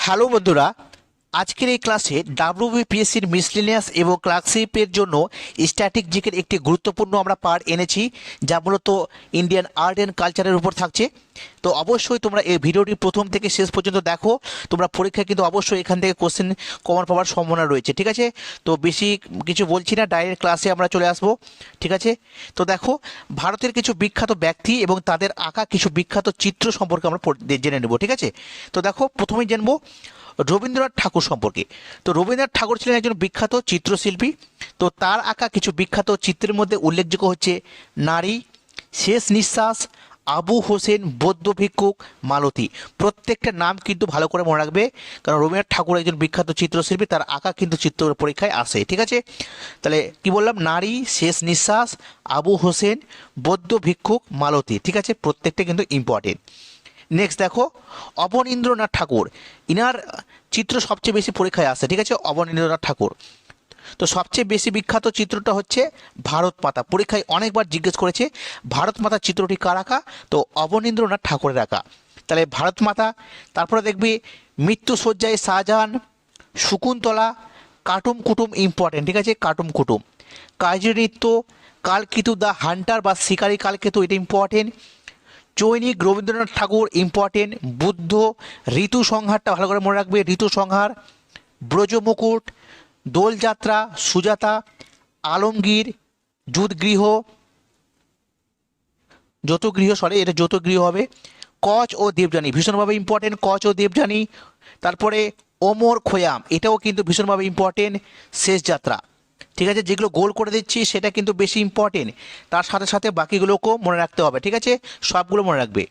Hello বন্ধুরা আজকের এই ক্লাসে ডাব্লিউবিপিএসসির মিসলিনিয়াস এবং ক্লার্কশিপের জন্য স্ট্যাটিক জিকের একটি গুরুত্বপূর্ণ আমরা পার্ট এনেছি, যা মূলত ইন্ডিয়ান আর্ট অ্যান্ড কালচারের উপর থাকছে। তো অবশ্যই তোমরা এই ভিডিওটি প্রথম থেকে শেষ পর্যন্ত দেখো। তোমরা পরীক্ষায় কিন্তু অবশ্যই এখান থেকে কোশ্চেন কমন পাওয়ার সম্ভাবনা রয়েছে, ঠিক আছে? তো বেশি কিছু বলছি না ডাইরেক্ট ক্লাসে আমরা চলে আসব, ঠিক আছে? তো দেখো, ভারতের কিছু বিখ্যাত ব্যক্তি এবং তাদের আঁকা কিছু বিখ্যাত চিত্র সম্পর্কে আমরা জেনে নেব, ঠিক আছে? তো দেখো, প্রথমেই জানব রবীন্দ্রনাথ ঠাকুর সম্পর্কে। তো রবীন্দ্রনাথ ঠাকুর ছিলেন একজন বিখ্যাত চিত্রশিল্পী। তো তার আঁকা কিছু বিখ্যাত চিত্রের মধ্যে উল্লেখযোগ্য হচ্ছে নারী, শেষ নিঃশ্বাস, আবু হোসেন, বৌদ্ধ ভিক্ষুক, মালতী। প্রত্যেকটা নাম কিন্তু ভালো করে মনে রাখবে, কারণ রবীন্দ্রনাথ ঠাকুর একজন বিখ্যাত চিত্রশিল্পী, তার আঁকা কিন্তু চিত্র পরীক্ষায় আসে, ঠিক আছে? তাহলে কি বললাম? নারী, শেষ নিঃশ্বাস, আবু হোসেন, বৌদ্ধ ভিক্ষুক, মালতী, ঠিক আছে? প্রত্যেকটা কিন্তু ইম্পর্টেন্ট নেক্সট দেখো অবনীন্দ্রনাথ ঠাকুর। ইনার চিত্র সবচেয়ে বেশি পরীক্ষায় আসে, ঠিক আছে? অবনীন্দ্রনাথ ঠাকুর। তো সবচেয়ে বেশি বিখ্যাত চিত্রটা হচ্ছে ভারত মাতা। পরীক্ষায় অনেকবার জিজ্ঞেস করেছে, ভারত মাতা চিত্রটি কার আঁকা? তো অবনীন্দ্রনাথ ঠাকুরের আঁকা। তাহলে ভারত মাতা, তারপরে দেখবি মৃত্যু শয্যায় শাহজাহান, শকুন্তলা, কাটুম কুটুম ইম্পর্টেন্ট ঠিক আছে? কাটুম কুটুম। কাজী নৃত্য, কালকেতু দ্য হান্টার বা শিকারী কালকেতু, এটা ইম্পর্টেন্ট চৈনিক রবীন্দ্রনাথ ঠাকুর ইম্পর্টেন্ট বুদ্ধ, ঋতু সংহারটা ভালো করে মনে রাখবে, ঋতু সংহার, ব্রজমুকুট, দোলযাত্রা, সুজাতা, আলমগীর যুদ্ধগৃহ যৌতগৃহ সরি এটা যৌতগৃহ হবে, কচ ও দেবযানী, ভীষণভাবে ইম্পর্টেন্ট কচ ও দেবযানী, তারপরে ওমর খোয়াম, এটাও কিন্তু ভীষণভাবে ইম্পর্টেন্ট শেষ যাত্রা। ঠিক আছে? যেগুলো গোল করে দিচ্ছি, সেটা কিন্তু বেশি ইম্পর্টেন্ট তার সাথে সাথে বাকিগুলোকেও মনে রাখতে হবে, ঠিক আছে? সবগুলো মনে রাখবে।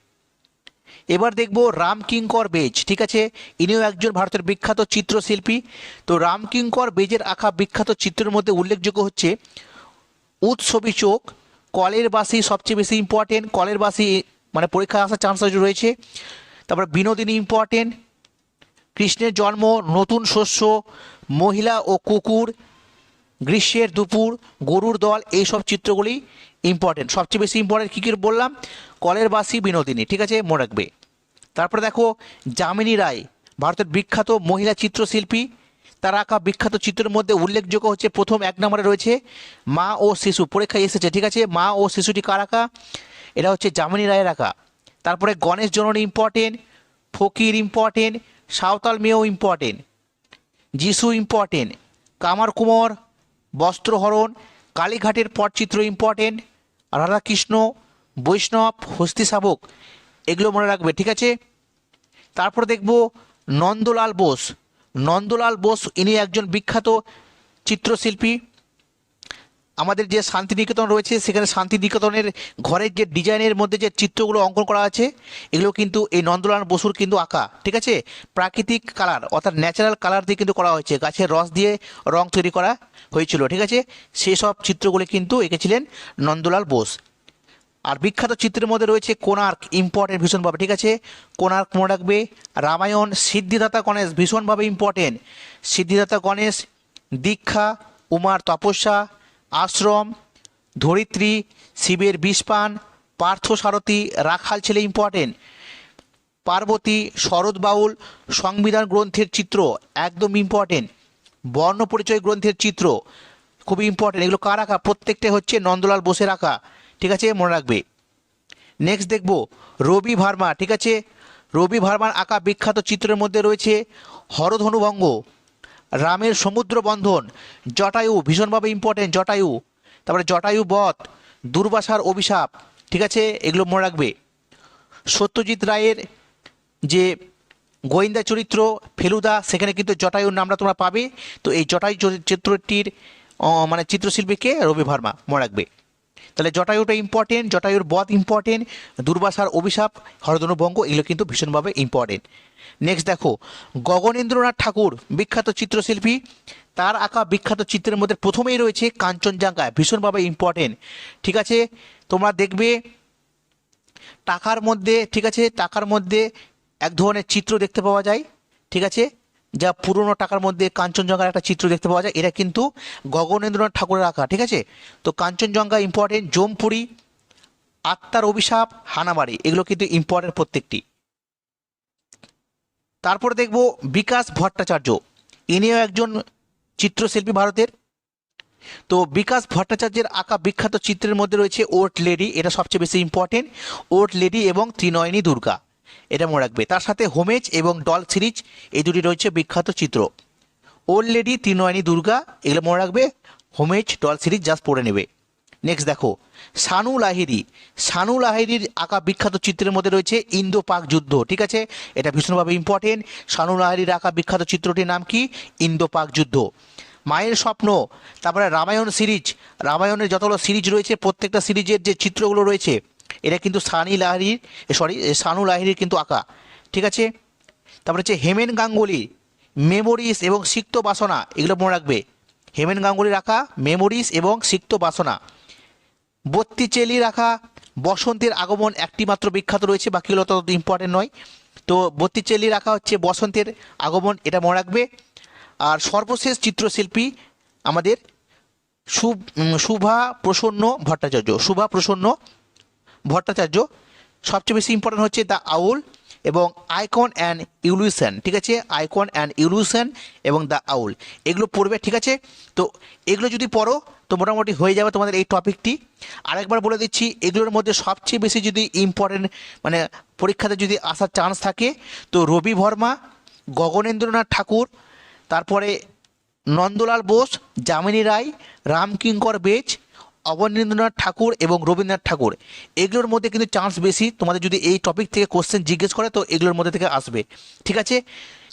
এবার দেখব রাম কিঙ্কর বেজ, ঠিক আছে? ইনিও একজন ভারতের বিখ্যাত চিত্রশিল্পী। তো রাম কিঙ্কর বেজের আঁকা বিখ্যাত চিত্রের মধ্যে উল্লেখযোগ্য হচ্ছে, উৎসবী চোখ, কলের বাসি সবচেয়ে বেশি ইম্পর্টেন্ট কলের বাসি মানে পরীক্ষা আসার চান্স রয়েছে। তারপর বিনোদিনী ইম্পর্টেন্ট কৃষ্ণের জন্ম, নতুন শস্য, মহিলা ও কুকুর গ্রীষ্মের দুপুর, গরুর দল এই সব চিত্রগুলি ইম্পর্টেন্ট সবচেয়ে বেশি ইম্পর্টেন্ট কী কী বললাম? কলের বাসি বিনোদিনী, ঠিক আছে? মনে রাখবে। তারপরে দেখো, যামিনী রায়, ভারতের বিখ্যাত মহিলা চিত্রশিল্পী। তার আঁকা বিখ্যাত চিত্রের মধ্যে উল্লেখযোগ্য হচ্ছে প্রথম এক নম্বরে রয়েছে মা ও শিশু, পরীক্ষায় এসেছে, ঠিক আছে? মা ও শিশুটি কার আঁকা? এটা হচ্ছে যামিনী রায়ের আঁকা। তারপরে গণেশ জননী ইম্পর্টেন্ট ফকির ইম্পর্টেন্ট সাঁওতাল মেয়েও ইম্পর্টেন্ট যিশু ইম্পর্টেন্ট কামার কুমার বস্ত্রহরণ, কালীঘাটের পটচিত্র ইম্পর্টেন্ট রাধাকৃষ্ণ, বৈষ্ণব, হস্তি শাবক, এগুলো মনে রাখবে, ঠিক আছে? তারপর দেখব নন্দলাল বোস। নন্দলাল বোস, ইনি একজন বিখ্যাত চিত্রশিল্পী। আমাদের যে শান্তিনিকেতন রয়েছে, সেখানে শান্তিনিকেতনের ঘরের যে ডিজাইনের মধ্যে যে চিত্রগুলো অঙ্কন করা আছে, এগুলো কিন্তু এই নন্দলাল বসুর কিন্তু আঁকা, ঠিক আছে? প্রাকৃতিক কালার, অর্থাৎ ন্যাচারাল কালার দিয়ে কিন্তু করা হয়েছে। গাছের রস দিয়ে রং তৈরি করা হয়েছিল, ঠিক আছে? সেই সব চিত্রগুলি কিন্তু এঁকেছিলেন নন্দলাল বোস। আর বিখ্যাত চিত্রের মধ্যে রয়েছে কোণার্ক ইম্পর্টেন্ট ভীষণভাবে, ঠিক আছে? কোণার্ক মনে রাখবে, রামায়ণ, সিদ্ধিদাতা গণেশ, ভীষণভাবে ইম্পর্টেন্ট সিদ্ধিদাতা গণেশ, দীক্ষা, উমার তপস্যা আশ্রম, ধরিত্রী, শিবের বিষপান পার্থ সারথী রাখাল ছেলে ইম্পর্টেন্ট পার্বতী, শরৎ বাউল, সংবিধান গ্রন্থের চিত্র একদম ইম্পর্টেন্ট বর্ণ পরিচয় গ্রন্থের চিত্র খুবই ইম্পর্টেন্ট এগুলো কার আঁকা? প্রত্যেকটা হচ্ছে নন্দলাল বোসের আঁকা। ঠিক আছে? মনে রাখবে। নেক্সট দেখব রবি ভার্মা। ঠিক আছে? রবি ভার্মার আঁকা বিখ্যাত চিত্রের মধ্যে রয়েছে হরধনুভঙ্গ। রামের সমুদ্র বন্ধন জটায়ু, ভীষণভাবে ইম্পর্টেন্ট জটায়ু। তারপরে জটায়ু বধ, দুর্বাসার অভিশাপ, ঠিক আছে? এগুলো মনে রাখবে। সত্যজিৎ রায়ের যে গোয়েন্দা চরিত্র, ফেলুদা, সেখানে কিন্তু জটায়ুর নামটা তোমরা পাবে। তো এই জটায়ু চিত্রটির মানে চিত্রশিল্পীকে রবি ভার্মা, মনে রাখবে। তাহলে জটায়ুটা ইম্পর্টেন্ট জটায়ুর বধ ইম্পর্টেন্ট দুর্বাসার অভিশাপ হরধনুভঙ্গ এগুলো কিন্তু ভীষণভাবে ইম্পর্টেন্ট নেক্সট দেখো, গগনেন্দ্রনাথ ঠাকুর, বিখ্যাত চিত্রশিল্পী, তার আঁকা বিখ্যাত চিত্রের মধ্যে প্রথমেই রয়েছে কাঞ্চনজঙ্ঘা ভীষণভাবে ইম্পর্টেন্ট ঠিক আছে? তোমরা দেখবে, টাকার মধ্যে, ঠিক আছে? টাকার মধ্যে এক ধরনের চিত্র দেখতে পাওয়া যায়, ঠিক আছে? যা পুরনো টাকার মধ্যে কাঞ্চনজঙ্ঘার একটা চিত্র দেখতে পাওয়া যায়, এটা কিন্তু গগনেন্দ্রনাথ ঠাকুরের আঁকা, ঠিক আছে? তো কাঞ্চনজঙ্ঘা ইম্পর্টেন্ট জোমপুরি, আত্মার অভিশাপ, হানাবাড়ি, এগুলো কিন্তু ইম্পর্টেন্ট প্রত্যেকটি। তারপরে দেখব বিকাশ ভট্টাচার্য, ইনিও একজন চিত্রশিল্পী ভারতের। তো বিকাশ ভট্টাচার্যের আঁকা বিখ্যাত চিত্রের মধ্যে রয়েছে ওট লেডি এটা সবচেয়ে বেশি ইম্পর্টেন্ট ওট লেডি এবং ত্রিনয়নী দুর্গা। এটা মনে রাখবে। তার সাথে হোমেজ এবং ডল সিরিজ, এই দুটি রয়েছে বিখ্যাত চিত্র। ওল্ড লেডি ত্রিনয়নী দুর্গা, এগুলো মনে রাখবে, হোমেজ, ডল সিরিজ জাস্ট পড়ে নেবে। নেক্সট দেখো, সানু লাহিরি সানু লাহিরির আঁকা বিখ্যাত চিত্রের মধ্যে রয়েছে ইন্দো পাক যুদ্ধ, ঠিক আছে? এটা ভীষণভাবে ইম্পর্টেন্ট সানু লাহিরির আঁকা বিখ্যাত চিত্রটির নাম কি? ইন্দো পাক যুদ্ধ। মায়ের স্বপ্ন, তারপরে রামায়ণ সিরিজ। রামায়ণের যতগুলো সিরিজ রয়েছে, প্রত্যেকটা সিরিজের যে চিত্রগুলো রয়েছে এটা কিন্তু সানি লাহিরির সরি সানু লাহিরির কিন্তু আঁকা। ঠিক আছে? তারপরে হচ্ছে হেমেন গাঙ্গুলি মেমোরিজ এবং সিক্ত বাসনা, এগুলো মনে রাখবে। হেমেন গাঙ্গুলি রাখা মেমোরিজ এবং সিক্ত বাসনা। বত্তিচেলি রাখা বসন্তের আগমন একটি মাত্র বিখ্যাত রয়েছে বাকিগুলো তত ইম্পর্টেন্ট নয়। তো বত্তিচেলি রাখা হচ্ছে বসন্তের আগমন, এটা মনে রাখবে। আর সর্বশেষ চিত্রশিল্পী আমাদের শুভা প্রসন্ন ভট্টাচার্য। শুভা প্রসন্ন ভট্টাচার্য। সবচেয়ে বেশি ইম্পর্টেন্ট হচ্ছে দ্য আউল এবং আইকন অ্যান্ড ইউলিউশন ঠিক আছে? আইকন অ্যান্ড ইউলিউশন এবং দ্য আউল এগুলো পড়বে, ঠিক আছে? তো এগুলো যদি পড়ো, তো মোটামুটি হয়ে যাবে তোমাদের এই টপিকটি। আরেকবার বলে দিচ্ছি, এগুলোর মধ্যে সবচেয়ে বেশি যদি ইম্পর্টেন্ট মানে পরীক্ষাতে যদি আসার চান্স থাকে, তো রবি বর্মা, গগনেন্দ্রনাথ ঠাকুর, তারপরে নন্দলাল বোস, যামিনী রায়, রামকিঙ্কর বেজ অবনীন্দ্রনাথ ঠাকুর এবং রবীন্দ্রনাথ ঠাকুর, এগুলোর মধ্যে কিন্তু চান্স বেশি। তোমাদের যদি এই টপিক থেকে কোশ্চেন জিজ্ঞেস করে, তো এগুলোর মধ্যে থেকে আসবে। ঠিক আছে?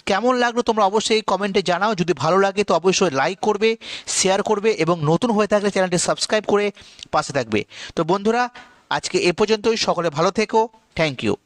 কেমন লাগল তোমরা অবশ্যই কমেন্টে জানাও। যদি ভালো লাগে, তো অবশ্যই লাইক করবে শেয়ার করবে এবং নতুন হয়ে থাকলে চ্যানেলটি সাবস্ক্রাইব করে পাশে থাকবে। তো বন্ধুরা, আজকে এ পর্যন্তই। সকলে ভালো থেকো। Thank you